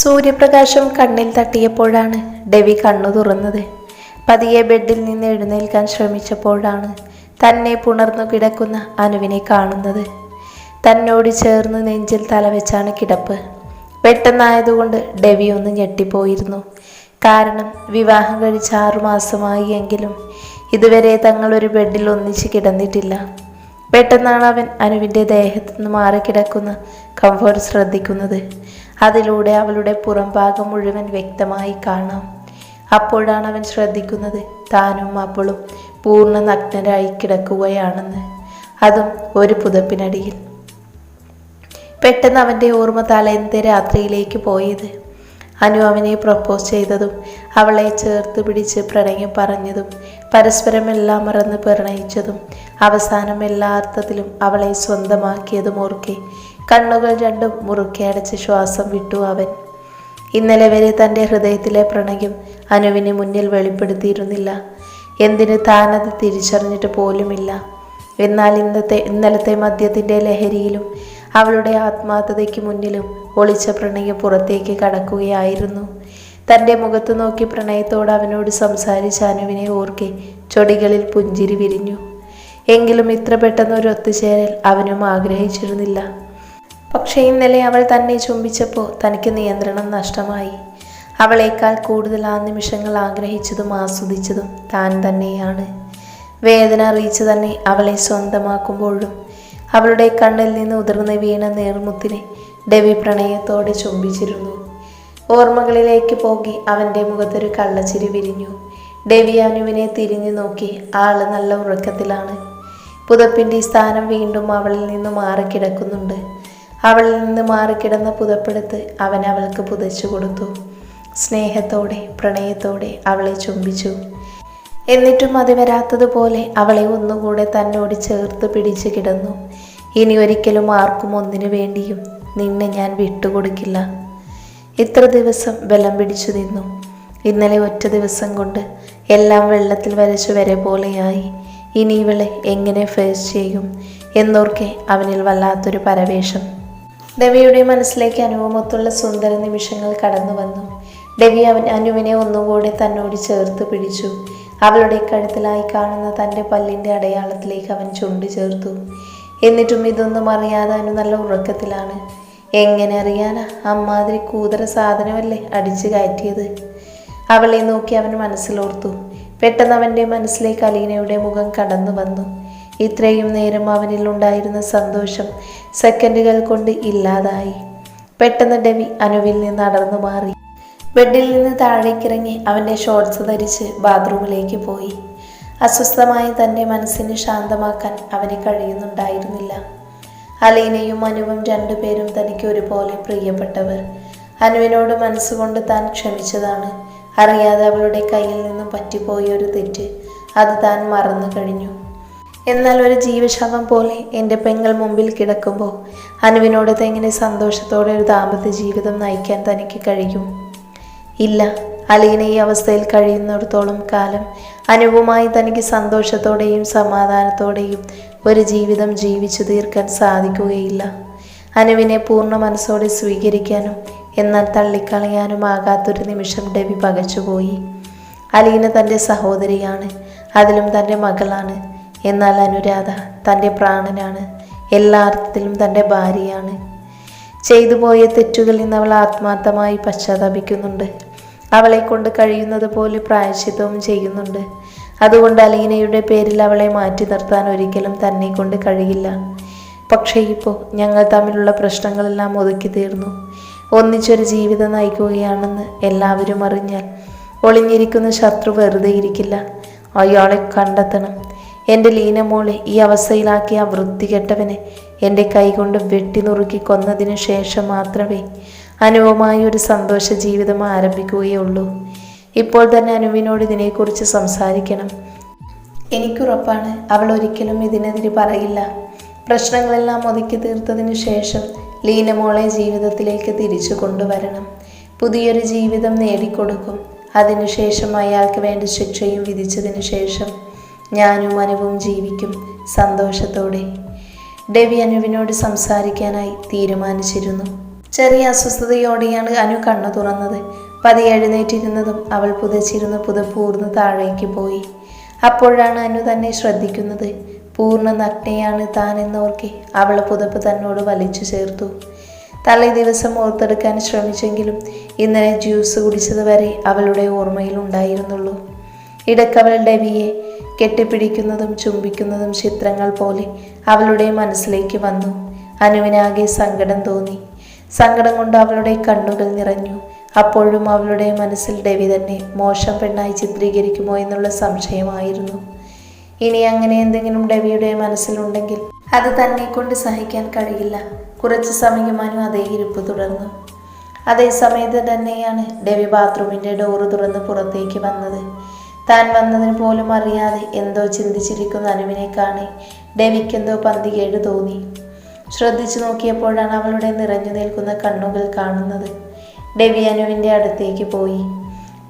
സൂര്യപ്രകാശം കണ്ണിൽ തട്ടിയപ്പോഴാണ് ഡെവി കണ്ണു തുറന്നത്. പതിയെ ബെഡിൽ നിന്ന് എഴുന്നേൽക്കാൻ ശ്രമിച്ചപ്പോഴാണ് തന്നെ പുണർന്നു കിടക്കുന്ന അനുവിനെ കാണുന്നത്. തന്നോട് ചേർന്ന് നെഞ്ചിൽ തലവെച്ചാണ് കിടപ്പ്. പെട്ടെന്നായതുകൊണ്ട് ഡെവി ഒന്ന് ഞെട്ടിപ്പോയിരുന്നു. കാരണം വിവാഹം കഴിച്ച് ആറുമാസമായി എങ്കിലും ഇതുവരെ തങ്ങൾ ഒരു ബെഡിൽ ഒന്നിച്ച് കിടന്നിട്ടില്ല. പെട്ടെന്നാണ് അവൻ അനുവിന്റെ ദേഹത്തു നിന്ന് മാറിക്കിടക്കുന്ന കംഫോർട്ട് ശ്രദ്ധിക്കുന്നത്. അതിലൂടെ അവളുടെ പുറംഭാഗം മുഴുവൻ വ്യക്തമായി കാണാം. അപ്പോഴാണ് അവൻ ശ്രദ്ധിക്കുന്നത് താനും അവളും പൂർണ നഗ്നരായി കിടക്കുകയാണെന്ന്. അതും ഒരു പുതപ്പിനടിയിൽ. പെട്ടെന്ന് അവന്റെ ഓർമ്മ തലേന്നത്തെ രാത്രിയിലേക്ക് പോയത്. അനു അവനെ പ്രപ്പോസ് ചെയ്തതും അവളെ ചേർത്ത് പിടിച്ച് പ്രണയം പറഞ്ഞതും പരസ്പരം എല്ലാം മറന്ന് പ്രണയിച്ചതും അവസാനം എല്ലാ അർത്ഥത്തിലും അവളെ സ്വന്തമാക്കിയതും ഓർക്കെ കണ്ണുകൾ രണ്ടും മുറുക്കി അടച്ച് ശ്വാസം വിട്ടു അവൻ. ഇന്നലെ വരെ തന്റെ ഹൃദയത്തിലെ പ്രണയം അനുവിന് മുന്നിൽ വെളിപ്പെടുത്തിയിരുന്നില്ല. എന്തിന് താനത് തിരിച്ചറിഞ്ഞിട്ട് പോലുമില്ല. എന്നാൽ ഇന്നത്തെ ഇന്നലത്തെ മദ്യത്തിന്റെ ലഹരിയിലും അവളുടെ ആത്മാർത്ഥതയ്ക്ക് മുന്നിലും ഒളിച്ച പ്രണയം പുറത്തേക്ക് കടക്കുകയായിരുന്നു. തന്റെ മുഖത്ത് നോക്കി പ്രണയത്തോട് അവനോട് സംസാരിച്ച അനുവിനെ ഓർക്കെ ചൊടികളിൽ പുഞ്ചിരി വിരിഞ്ഞു. എങ്കിലും ഇത്ര പെട്ടെന്ന് ഒരു ഒത്തുചേരൽ അവനും ആഗ്രഹിച്ചിരുന്നില്ല. പക്ഷേ ഇന്നലെ അവൾ തന്നെ ചുംബിച്ചപ്പോൾ തനിക്ക് നിയന്ത്രണം നഷ്ടമായി. അവളേക്കാൾ കൂടുതൽ ആ നിമിഷങ്ങൾ ആഗ്രഹിച്ചതും ആസ്വദിച്ചതും താൻ തന്നെയാണ്. വേദന അറിയിച്ച് തന്നെ അവളെ സ്വന്തമാക്കുമ്പോഴും അവളുടെ കണ്ണിൽ നിന്ന് ഉതിർന്ന് വീണ നേർമുത്തിനെ ഡെവി പ്രണയത്തോടെ ചുംബിച്ചിരുന്നു. ഓർമ്മകളിലേക്ക് പോകി അവന്റെ മുഖത്തൊരു കള്ളച്ചിരി വിരിഞ്ഞു. ഡെവി അനുവിനെ തിരിഞ്ഞു നോക്കി ആൾ നല്ല ഉറക്കത്തിലാണ്. പുതപ്പിന്റെ സ്ഥാനം വീണ്ടും അവളിൽ നിന്ന് മാറിക്കിടക്കുന്നുണ്ട്. അവളിൽ നിന്ന് മാറിക്കിടന്ന പുതപ്പെടുത്ത് അവൻ അവൾക്ക് പുതച്ചു കൊടുത്തു. സ്നേഹത്തോടെ പ്രണയത്തോടെ അവളെ ചുംബിച്ചു. എന്നിട്ടും അത് വരാത്തതുപോലെ അവളെ ഒന്നുകൂടെ തന്നോട് ചേർത്ത് പിടിച്ചു കിടന്നു. ഇനി ഒരിക്കലും ആർക്കും ഒന്നിനു വേണ്ടിയും നിന്നെ ഞാൻ വിട്ടുകൊടുക്കില്ല. ഇത്ര ദിവസം ബലം പിടിച്ചു നിന്നു. ഇന്നലെ ഒറ്റ ദിവസം കൊണ്ട് എല്ലാം വെള്ളത്തിൽ വരച്ചു വരെ പോലെയായി. ഇനി ഇവളെ എങ്ങനെ ഫേസ് ചെയ്യും എന്നോർക്കെ അവനിൽ വല്ലാത്തൊരു പരവേശം ഡെവിയുടെ മനസ്സിലേക്ക് അനുഭവമൊത്തുള്ള സുന്ദര നിമിഷങ്ങൾ കടന്നു വന്നു ഡെവി അവൻ അനുവിനെ ഒന്നുകൂടി തന്നോട് ചേർത്ത് പിടിച്ചു. അവളുടെ കഴുത്തിലായി കാണുന്ന തന്റെ പല്ലിന്റെ അടയാളത്തിലേക്ക് അവൻ ചുണ്ട് ചേർത്തു. എന്നിട്ടും ഇതൊന്നും അറിയാതെ അനു നല്ല ഉറക്കത്തിലാണ്. എങ്ങനെ അറിയാനാ? അമ്മാതിരി കൂതറ സാധനമല്ലേ അടിച്ചു കയറ്റിയത്? അവളെ നോക്കി അവൻ മനസ്സിലോർത്തു. പെട്ടെന്ന് അവന്റെ മനസ്സിലേക്ക് അലീനയുടെ മുഖം കടന്നു വന്നു ഇത്രയും നേരം അവനിൽ ഉണ്ടായിരുന്ന സന്തോഷം സെക്കൻഡുകൾ കൊണ്ട് ഇല്ലാതായി. പെട്ടെന്ന് ഡെവി അനുവിൽ നിന്ന് അടർന്നു മാറി. ബെഡിൽ നിന്ന് താഴേക്കിറങ്ങി അവന്റെ ഷോർട്സ് ധരിച്ച് ബാത്റൂമിലേക്ക് പോയി. അസ്വസ്ഥമായി തന്റെ മനസ്സിനെ ശാന്തമാക്കാൻ അവന് കഴിയുന്നുണ്ടായിരുന്നില്ല. അലീനയും അനുവും രണ്ടുപേരും തനിക്ക് ഒരുപോലെ പ്രിയപ്പെട്ടവർ. അനുവിനോട് മനസ്സുകൊണ്ട് താൻ ക്ഷമിച്ചതാണ്. അറിയാതെ അവളുടെ കയ്യിൽ നിന്നും പറ്റിപ്പോയ ഒരു തെറ്റ്. അത് താൻ മറന്നു കഴിഞ്ഞു. എന്നാൽ ഒരു ജീവശവം പോലെ എന്റെ പെങ്ങൾ മുമ്പിൽ കിടക്കുമ്പോൾ അനുവിനോട് എങ്ങനെ സന്തോഷത്തോടെ ഒരു ദാമ്പത്യ ജീവിതം നയിക്കാൻ തനിക്ക് കഴിയും? ഇല്ല അലീന ഈ അവസ്ഥയിൽ കഴിയുന്നിടത്തോളം കാലം അനുവുമായി തനിക്ക് സന്തോഷത്തോടെയും സമാധാനത്തോടെയും ഒരു ജീവിതം ജീവിച്ചു തീർക്കാൻ സാധിക്കുകയില്ല. അനുവിനെ പൂർണ മനസ്സോടെ സ്വീകരിക്കാനും എന്നാൽ തള്ളിക്കളയാനും ആകാത്തൊരു നിമിഷം ഡെവി പകച്ചുപോയി. അലീന തന്റെ സഹോദരിയാണ് അതിലും തന്റെ മകളാണ്. എന്നാൽ അനുരാധ തന്റെ പ്രാണനാണ്. എല്ലാ അർത്ഥത്തിലും തന്റെ ഭാര്യയാണ്. ചെയ്തു പോയ തെറ്റുകളിൽ നിന്ന് അവൾ ആത്മാർത്ഥമായി പശ്ചാത്തപിക്കുന്നുണ്ട്. അവളെ കൊണ്ട് കഴിയുന്നത് പോലെ പ്രായശ്ചിത്തവും ചെയ്യുന്നുണ്ട്. അതുകൊണ്ട് അലീനയുടെ പേരിൽ അവളെ മാറ്റി നിർത്താൻ ഒരിക്കലും തന്നെ കൊണ്ട് കഴിയില്ല. പക്ഷേ ഇപ്പോൾ ഞങ്ങൾ തമ്മിലുള്ള പ്രശ്നങ്ങളെല്ലാം ഒതുക്കി തീർന്നു. ഒന്നിച്ചൊരു ജീവിതം നയിക്കുകയാണെന്ന് എല്ലാവരും അറിഞ്ഞാൽ ഒളിഞ്ഞിരിക്കുന്ന ശത്രു വെറുതെ ഇരിക്കില്ല. അയാളെ കണ്ടെത്തണം. എന്റെ ലീനമോളെ ഈ അവസ്ഥയിലാക്കിയ ആ വൃത്തികെട്ടവനെ എന്റെ കൈകൊണ്ട് വെട്ടി നുറുക്കി കൊന്നതിന് ശേഷം മാത്രമേ അനുവുമായി ഒരു സന്തോഷ ജീവിതം ആരംഭിക്കുകയുള്ളൂ. ഇപ്പോൾ തന്നെ അനുവിനോട് ഇതിനെക്കുറിച്ച് സംസാരിക്കണം. എനിക്കുറപ്പാണ് അവൾ ഒരിക്കലും ഇതിനെതിരെ പറയില്ല. പ്രശ്നങ്ങളെല്ലാം ഒതുക്കി തീർത്തതിന് ശേഷം ലീനമോളെ ജീവിതത്തിലേക്ക് തിരിച്ചു കൊണ്ടുവരണം. പുതിയൊരു ജീവിതം നേടിക്കൊടുക്കും. അതിനുശേഷം അയാൾക്ക് വേണ്ട ശിക്ഷയും വിധിച്ചതിന് ശേഷം ഞാനും അനുവും ജീവിക്കും സന്തോഷത്തോടെ. ഡെവി അനുവിനോട് സംസാരിക്കാനായി തീരുമാനിച്ചിരുന്നു. ചെറിയ അസ്വസ്ഥതയോടെയാണ് അനു കണ്ണു തുറന്നത്. പതിയെ എഴുന്നേറ്റിരുന്നതും അവൾ പുതച്ചിരുന്ന പുതപ്പൂർന്ന് താഴേക്ക് പോയി. അപ്പോഴാണ് അനു തന്നെ ശ്രദ്ധിക്കുന്നത്. പൂർണ നഗ്നയാണ് താൻ എന്നോർക്കെ അവൾ പുതപ്പ് തന്നോട് വലിച്ചു ചേർത്തു. തലേ ദിവസം ഓർത്തെടുക്കാൻ ശ്രമിച്ചെങ്കിലും ഇന്നലെ ജ്യൂസ് കുടിച്ചത് വരെ അവളുടെ ഓർമ്മയിൽ ഉണ്ടായിരുന്നുള്ളൂ. ഇടക്കവൾ ഡെവിയെ കെട്ടിപ്പിടിക്കുന്നതും ചുംബിക്കുന്നതും ചിത്രങ്ങൾ പോലെ അവളുടെ മനസ്സിലേക്ക് വന്നു. അനുവിനാകെ സങ്കടം തോന്നി. സങ്കടം കൊണ്ട് അവളുടെ കണ്ണുകൾ നിറഞ്ഞു. അപ്പോഴും അവളുടെ മനസ്സിൽ രവി തന്നെ മോശം പെണ്ണായി ചിത്രീകരിക്കുമോ എന്നുള്ള സംശയമായിരുന്നു. ഇനി അങ്ങനെ എന്തെങ്കിലും ഡെവിയുടെ മനസ്സിലുണ്ടെങ്കിൽ അത് തന്നെ കൊണ്ട് സഹിക്കാൻ കഴിയില്ല. കുറച്ച് സമയം അനു അതേ ഇരിപ്പ് തുടർന്നു. അതേ സമയത്ത് തന്നെയാണ് ഡെവി ബാത്റൂമിന്റെ ഡോറ് തുറന്ന് പുറത്തേക്ക് വന്നത്. താൻ വന്നതിന് പോലും അറിയാതെ എന്തോ ചിന്തിച്ചിരിക്കുന്ന അനുവിനെ കാണി. ഡെവിക്കെന്തോ പന്തികേട് തോന്നി. ശ്രദ്ധിച്ചു നോക്കിയപ്പോഴാണ് അവളുടെ നിറഞ്ഞു നിൽക്കുന്ന കണ്ണുകൾ കാണുന്നത്. ഡെവി അനുവിന്റെ അടുത്തേക്ക് പോയി.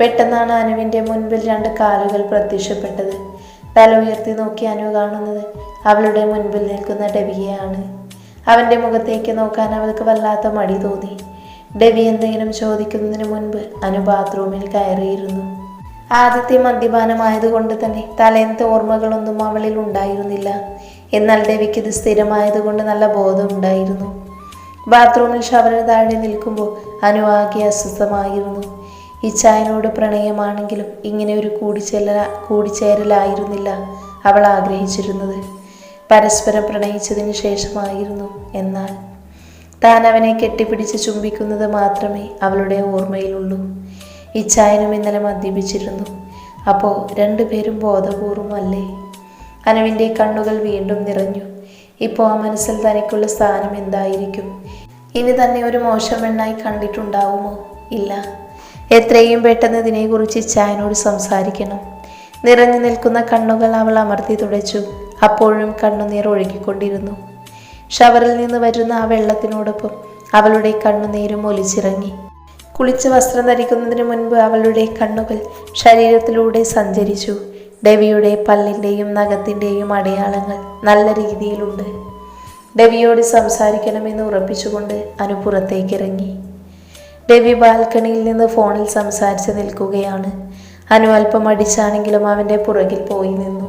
പെട്ടെന്നാണ് അനുവിന്റെ മുൻപിൽ രണ്ട് കാലുകൾ പ്രത്യക്ഷപ്പെട്ടത്. തല ഉയർത്തി നോക്കി അനു കാണുന്നത് അവളുടെ മുൻപിൽ നിൽക്കുന്ന ഡെവിയെയാണ്. അവന്റെ മുഖത്തേക്ക് നോക്കാൻ അവൾക്ക് വല്ലാത്ത മടി തോന്നി. ഡെവി എന്തെങ്കിലും ചോദിക്കുന്നതിന് മുൻപ് അനു ബാത്റൂമിൽ കയറിയിരുന്നു. ആദ്യത്തെ മദ്യപാനമായതുകൊണ്ട് തന്നെ തലേന്നത്തെ ഓർമ്മകളൊന്നും അവളിൽ ഉണ്ടായിരുന്നില്ല. എന്നാൽ ദേവിക്ക് ഇത് സ്ഥിരമായതുകൊണ്ട് നല്ല ബോധമുണ്ടായിരുന്നു ബാത്റൂമിൽ ഷവറിന് താഴെ നിൽക്കുമ്പോൾ അനുവാകി അസ്വസ്ഥമായിരുന്നു. ഇച്ചായനോട് പ്രണയമാണെങ്കിലും ഇങ്ങനെ ഒരു കൂടിച്ചേല കൂടിച്ചേരലായിരുന്നില്ല അവൾ ആഗ്രഹിച്ചിരുന്നത്. പരസ്പരം പ്രണയിച്ചതിന് ശേഷമായിരുന്നു എന്നാൽ. താൻ അവനെ കെട്ടിപ്പിടിച്ച് ചുംബിക്കുന്നത് മാത്രമേ അവളുടെ ഓർമ്മയിലുള്ളൂ. ഇച്ചായനും ഇന്നലെ മദ്യപിച്ചിരുന്നു. അപ്പോൾ രണ്ടുപേരും ബോധപൂർവമല്ലേ? അനുവിന്റെ കണ്ണുകൾ വീണ്ടും നിറഞ്ഞു. ഇപ്പോൾ ആ മനസ്സിൽ തനിക്കുള്ള സ്ഥാനം എന്തായിരിക്കും? ഇനി തന്നെ ഒരു മോശം പെണ്ണായി കണ്ടിട്ടുണ്ടാവുമോ? ഇല്ല. എത്രയും പെട്ടെന്ന് ഇതിനെക്കുറിച്ച് ചായനോട് സംസാരിക്കണം. നിറഞ്ഞു നിൽക്കുന്ന കണ്ണുകൾ അവൾ അമർത്തി തുടച്ചു. അപ്പോഴും കണ്ണുനീർ ഒഴുകിക്കൊണ്ടിരുന്നു. ഷവറിൽ നിന്ന് വരുന്ന ആ വെള്ളത്തിനോടൊപ്പം അവളുടെ കണ്ണുനീരും ഒലിച്ചിറങ്ങി. കുളിച്ച് വസ്ത്രം ധരിക്കുന്നതിന് മുൻപ് അവളുടെ കണ്ണുകൾ ശരീരത്തിലൂടെ സഞ്ചരിച്ചു. ഡെവിയുടെ പല്ലിന്റെയും നഖത്തിന്റെയും അടയാളങ്ങൾ നല്ല രീതിയിലുണ്ട്. ഡെവിയോട് സംസാരിക്കണമെന്ന് ഉറപ്പിച്ചുകൊണ്ട് അനു പുറത്തേക്കിറങ്ങി. ഡെവി ബാൽക്കണിയിൽ നിന്ന് ഫോണിൽ സംസാരിച്ച് നിൽക്കുകയാണ്. അനു അല്പം അടിച്ചാണെങ്കിലും അവന്റെ പുറകിൽ പോയി നിന്നു.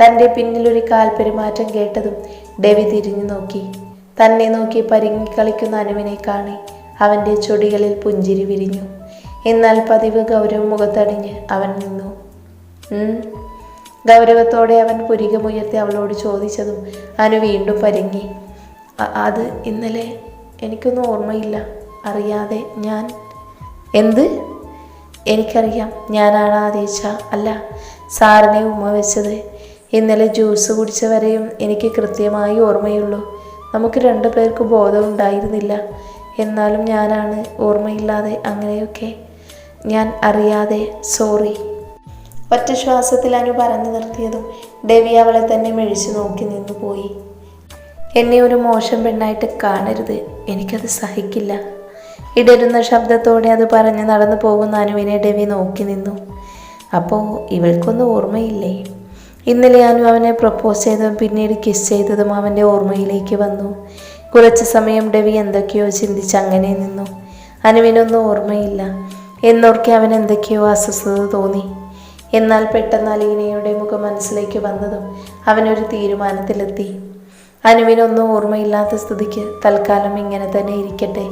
തന്റെ പിന്നിലൊരു കാൽപെരുമാറ്റം കേട്ടതും ഡെവി തിരിഞ്ഞു നോക്കി. തന്നെ നോക്കി പരിങ്ങിക്കളിക്കുന്ന അനുവിനെ കാണി. അവന്റെ ചൊടികളിൽ പുഞ്ചിരി വിരിഞ്ഞു. എന്നാൽ പതിവ് ഗൗരവ മുഖത്തടിഞ്ഞ് അവൻ നിന്നു. ഗൗരവത്തോടെ അവൻ പുരികമുയർത്തി അവളോട് ചോദിച്ചതും അനു വീണ്ടും പരുങ്ങി. "അ- അത് ഇന്നലെ എനിക്കൊന്നും ഓർമ്മയില്ല. അറിയാതെ ഞാൻ എന്ത്? എനിക്കറിയാം. ഞാനാണ് ആദേശ അല്ല സാറിനെ ഉമ്മ വെച്ചത്. ഇന്നലെ ജ്യൂസ് കുടിച്ചവരെയും എനിക്ക് കൃത്യമായി ഓർമ്മയുള്ളൂ. നമുക്ക് രണ്ടു പേർക്ക് ബോധമുണ്ടായിരുന്നില്ല എന്നാലും ഞാനാണ് ഓർമ്മയില്ലാതെ അങ്ങനെയൊക്കെ. ഞാൻ അറിയാതെ സോറി ഒറ്റ ശ്വാസത്തിൽ അനു പറഞ്ഞു നിർത്തിയതും ദേവി അവളെ തന്നെ മെഴിച്ചു നോക്കി നിന്നു പോയി. എന്നെ ഒരു മോശം പെണ്ണായിട്ട് കാണരുത്. എനിക്കത് സഹിക്കില്ല. ഇടരുന്ന ശബ്ദത്തോടെ അത് പറഞ്ഞ് നടന്നു പോകുന്ന അനുവിനെ ഡെവി നോക്കി നിന്നു. അപ്പോൾ ഇവൾക്കൊന്നും ഓർമ്മയില്ലേ? ഇന്നലെ അനു അവനെ പ്രപ്പോസ് ചെയ്തതും പിന്നീട് കിസ് ചെയ്തതും അവന്റെ ഓർമ്മയിലേക്ക് വന്നു. കുറച്ച് സമയം രവി എന്തൊക്കെയോ ചിന്തിച്ച് അങ്ങനെ നിന്നു. അനുവിനൊന്നും ഓർമ്മയില്ല. എന്നോർക്കെ അവൻ എന്തൊക്കെയോ അസ്വസ്ഥത തോന്നി. എന്നാൽ പെട്ടെന്ന് അലീനയുടെ മുഖം മനസ്സിലേക്ക് വന്നതും അവനൊരു തീരുമാനത്തിലെത്തി. അനുവിനൊന്നും ഓർമ്മയില്ലാത്ത സ്ഥിതിക്ക് തൽക്കാലം ഇങ്ങനെ തന്നെ ഇരിക്കട്ടെ.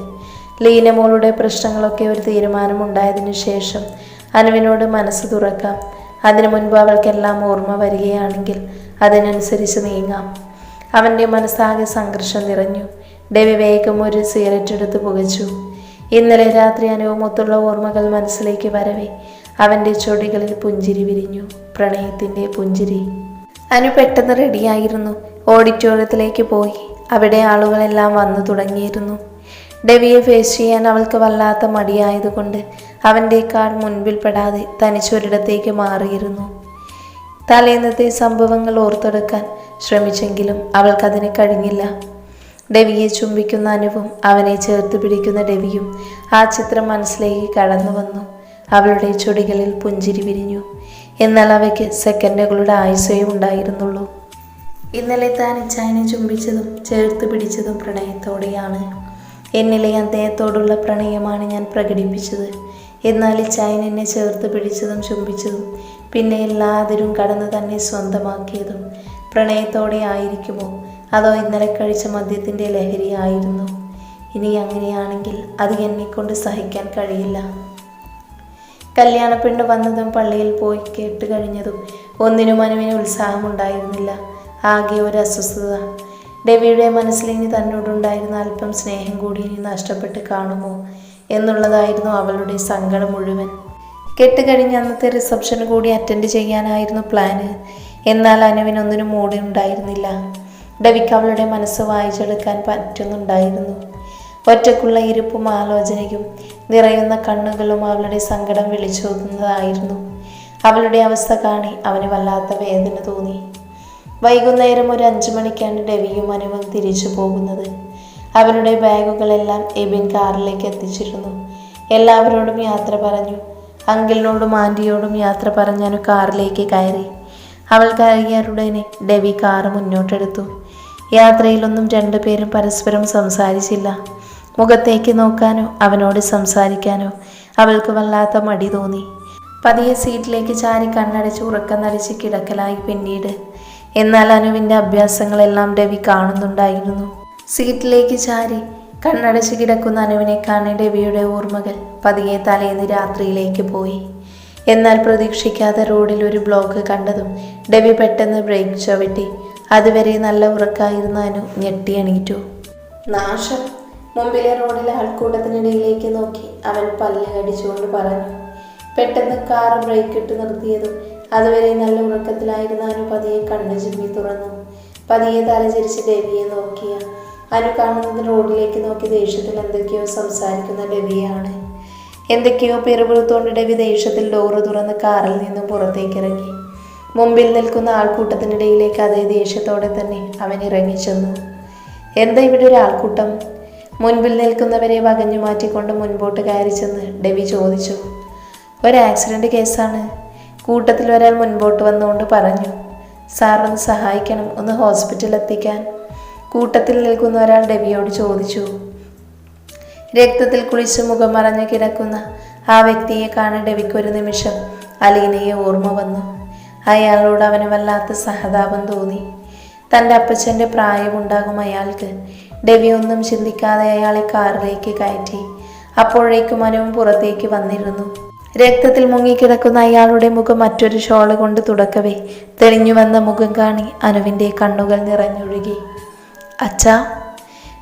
ലീനമോളുടെ പ്രശ്നങ്ങളൊക്കെ ഒരു തീരുമാനമുണ്ടായതിനു ശേഷം അനുവിനോട് മനസ്സ് തുറക്കാം. അതിനു മുൻപ് അവൾക്കെല്ലാം ഓർമ്മ വരികയാണെങ്കിൽ അതിനനുസരിച്ച് നീങ്ങാം. അവന്റെ മനസ്സാകെ സംഘർഷം നിറഞ്ഞു. ഡെവി വേഗം ഒരു സിഗരറ്റ് എടുത്ത് പുകച്ചു. ഇന്നലെ രാത്രി അനുഭവമൊത്തുള്ള ഓർമ്മകൾ മനസ്സിലേക്ക് വരവേ. അവന്റെ ചൊടികളിൽ പുഞ്ചിരി വിരിഞ്ഞു. പ്രണയത്തിന്റെ പുഞ്ചിരി. അനു പെട്ടെന്ന് റെഡിയായിരുന്നു. ഓഡിറ്റോറിയത്തിലേക്ക് പോയി. അവിടെ ആളുകളെല്ലാം വന്നു തുടങ്ങിയിരുന്നു. ഡെവിയെ ഫേസ് ചെയ്യാൻ അവൾക്ക് വല്ലാത്ത മടിയായതുകൊണ്ട് അവന്റെ കാർ മുൻപിൽപ്പെടാതെ തനിച്ചൊരിടത്തേക്ക് മാറിയിരുന്നു. തലേന്നത്തെ സംഭവങ്ങൾ ഓർത്തെടുക്കാൻ ശ്രമിച്ചെങ്കിലും അവൾക്കതിന് കഴിഞ്ഞില്ല. ഡെവിയെ ചുംബിക്കുന്ന അനുവും അവനെ ചേർത്ത് പിടിക്കുന്ന ഡെവിയും ആ ചിത്രം മനസ്സിലേക്ക് കടന്നു വന്നു. അവളുടെ ചുടികളിൽ പുഞ്ചിരി വിരിഞ്ഞു. എന്നാൽ അവയ്ക്ക് സെക്കൻഡുകളുടെ ആയുസേ ഉണ്ടായിരുന്നുള്ളൂ. ഇന്നലെ താൻ ഇച്ചായനെ ചുംബിച്ചതും ചേർത്ത് പിടിച്ചതും പ്രണയത്തോടെയാണ്. എന്നിലെ അദ്ദേഹത്തോടുള്ള പ്രണയമാണ് ഞാൻ പ്രകടിപ്പിച്ചത്. എന്നാൽ ഇച്ചായൻ എന്നെ ചേർത്ത് പിടിച്ചതും ചുംബിച്ചതും പിന്നെ എല്ലാതിരും കടന്നു തന്നെ സ്വന്തമാക്കിയതും പ്രണയത്തോടെ ആയിരിക്കുമോ? അതോ ഇന്നലെ കഴിച്ച മദ്യത്തിന്റെ ലഹരിയായിരുന്നു ഇനി അങ്ങനെയാണെങ്കിൽ അത് എന്നെക്കൊണ്ട് സഹിക്കാൻ കഴിയില്ല. കല്യാണപ്പെണ്ണ് വന്നതും പള്ളിയിൽ പോയി കേട്ട് കഴിഞ്ഞതും ഒന്നിനും അനുവിന് ഉത്സാഹമുണ്ടായിരുന്നില്ല. ആകെ ഒരു അസ്വസ്ഥത. ഡെവിയുടെ മനസ്സിൽ ഇനി തന്നോടുണ്ടായിരുന്ന അല്പം സ്നേഹം കൂടി ഇനി നഷ്ടപ്പെട്ട് കാണുമോ? എന്നുള്ളതായിരുന്നു അവളുടെ സങ്കടം മുഴുവൻ. കെട്ടുകഴിഞ്ഞ് അന്നത്തെ റിസപ്ഷൻ കൂടി അറ്റൻഡ് ചെയ്യാനായിരുന്നു പ്ലാന് എന്നാൽ അനുവിനൊന്നിനും മൂടി ഉണ്ടായിരുന്നില്ല. ഡവിക്ക് അവളുടെ മനസ്സ് വായിച്ചെടുക്കാൻ പറ്റുന്നുണ്ടായിരുന്നു. ഒറ്റക്കുള്ള ഇരിപ്പും ആലോചനയും നിറയുന്ന കണ്ണുകളും അവളുടെ സങ്കടം വിളിച്ചോതുന്നതായിരുന്നു. അവളുടെ അവസ്ഥ കാണി അവന് വല്ലാത്ത വേദന തോന്നി. വൈകുന്നേരം ഒരു അഞ്ചു മണിക്കാണ് ഡെവിയും അനുവും തിരിച്ചു പോകുന്നത്. അവരുടെ ബാഗുകളെല്ലാം എബിൻ കാറിലേക്ക് എത്തിച്ചിരുന്നു. എല്ലാവരോടും യാത്ര പറഞ്ഞു. അങ്കിളിനോടും ആന്റിയോടും യാത്ര പറഞ്ഞാനു കാറിലേക്ക് കയറി. അവൾ കയറിയാറുടനെ ഡെവി കാറ് മുന്നോട്ടെടുത്തു. യാത്രയിലൊന്നും രണ്ടുപേരും പരസ്പരം സംസാരിച്ചില്ല. മുഖത്തേക്ക് നോക്കാനോ അവനോട് സംസാരിക്കാനോ അവൾക്ക് വല്ലാത്ത മടി തോന്നി. പതിയെ സീറ്റിലേക്ക് ചാരി കണ്ണടച്ച് ഉറക്കം നടിച്ച് കിടക്കലായി പിന്നീട്. എന്നാൽ അനുവിന്റെ അഭ്യാസങ്ങളെല്ലാം രവി കാണുന്നുണ്ടായിരുന്നു. സീറ്റിലേക്ക് ചാരി കണ്ണടച്ച് കിടക്കുന്ന അനുവിനെ കാണി രവിയുടെ ഓർമ്മകൾ പതിയെ തലേന്ന് രാത്രിയിലേക്ക് പോയി. എന്നാൽ പ്രതീക്ഷിക്കാതെ റോഡിൽ ഒരു ബ്ലോക്ക് കണ്ടതും ഡെവി പെട്ടെന്ന് ബ്രേക്ക് ചവിട്ടി. അതുവരെ നല്ല ഉറക്കായിരുന്ന അനു ഞെട്ടി എണീറ്റു. നാശം. മുമ്പിലെ റോഡിലെ ആൾക്കൂട്ടത്തിനിടയിലേക്ക് നോക്കി അവൻ പല്ല് കടിച്ചുകൊണ്ട് പറഞ്ഞു. പെട്ടെന്ന് കാർ ബ്രേക്ക് ഇട്ട് നിർത്തിയതും അതുവരെ നല്ല ഉറക്കത്തിലായിരുന്ന അനു പതിയെ കണ്ണു ചിമ്മി തുറന്നു. പതിയെ തലചരിച്ച് ഡെവിയെ നോക്കിയ അനു കാണുന്നത് റോഡിലേക്ക് നോക്കി ദേഷ്യത്തിൽ എന്തൊക്കെയോ സംസാരിക്കുന്ന രവിയാണ്. എന്തൊക്കെയോ പിറുപിറുത്തോണ്ട് രവി ദേഷ്യത്തിൽ ഡോറ് തുറന്ന് കാറിൽ നിന്നും പുറത്തേക്ക് ഇറങ്ങി മുമ്പിൽ നിൽക്കുന്ന ആൾക്കൂട്ടത്തിനിടയിലേക്ക് അതേ ദേഷ്യത്തോടെ തന്നെ അവൻ ഇറങ്ങിച്ചെന്നു. എന്താ ഇവിടെ ഒരു ആൾക്കൂട്ടം? മുൻപിൽ നിൽക്കുന്നവരെ വകഞ്ഞു മാറ്റിക്കൊണ്ട് മുൻപോട്ട് കയറി ചെന്ന് ഡെവി ചോദിച്ചു. ഒരു ആക്സിഡന്റ് കേസാണ്. കൂട്ടത്തിൽ ഒരാൾ മുൻപോട്ട് വന്നുകൊണ്ട് പറഞ്ഞു സാർ ഒന്ന് സഹായിക്കണം ഒന്ന് ഹോസ്പിറ്റലിൽ എത്തിക്കാൻ കൂട്ടത്തിൽ നിൽക്കുന്ന ഒരാൾ ഡെബിയോട് ചോദിച്ചു രക്തത്തിൽ കുളിച്ച് മുഖം മറഞ്ഞു കിടക്കുന്ന ആ വ്യക്തിയെ കാണാൻ ഡെബിക്കൊരു നിമിഷം അലീനയെ ഓർമ്മ വന്നു. അയാളോട് അവന് വല്ലാത്ത സഹതാപം തോന്നി. തന്റെ അപ്പച്ചന്റെ പ്രായമുണ്ടാകും അയാൾക്ക്. ഡെവി ഒന്നും ചിന്തിക്കാതെ അയാളെ കാറിലേക്ക് കയറ്റി. അപ്പോഴേക്കും മനവും പുറത്തേക്ക് വന്നിരുന്നു. രക്തത്തിൽ മുങ്ങിക്കിടക്കുന്ന അയാളുടെ മുഖം മറ്റൊരു ഷോൾ കൊണ്ട് തുടക്കവേ തെളിഞ്ഞു വന്ന മുഖം കാണി അനുവിന്റെ കണ്ണുകൾ നിറഞ്ഞൊഴുകി. അച്ഛാ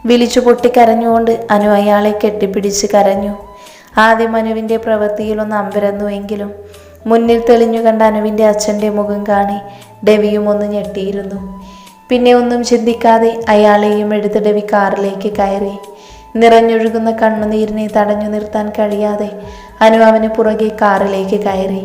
വിളിച്ചു പൊട്ടിക്കരഞ്ഞുകൊണ്ട് അനു അയാളെ കെട്ടിപ്പിടിച്ച് കരഞ്ഞു. ആദ്യം അനുവിന്റെ പ്രവൃത്തിയിലൊന്ന് അമ്പരന്നുവെങ്കിലും മുന്നിൽ തെളിഞ്ഞു കണ്ട അനുവിന്റെ അച്ഛന്റെ മുഖം കാണി ഡെവിയും ഒന്ന് ഞെട്ടിയിരുന്നു. പിന്നെ ഒന്നും ചിന്തിക്കാതെ അയാളെയും എടുത്ത് ഡെവി കാറിലേക്ക് കയറി. നിറഞ്ഞൊഴുകുന്ന കണ്ണുനീരിനെ തടഞ്ഞു നിർത്താൻ കഴിയാതെ അനു അവന് പുറകെ കാറിലേക്ക് കയറി.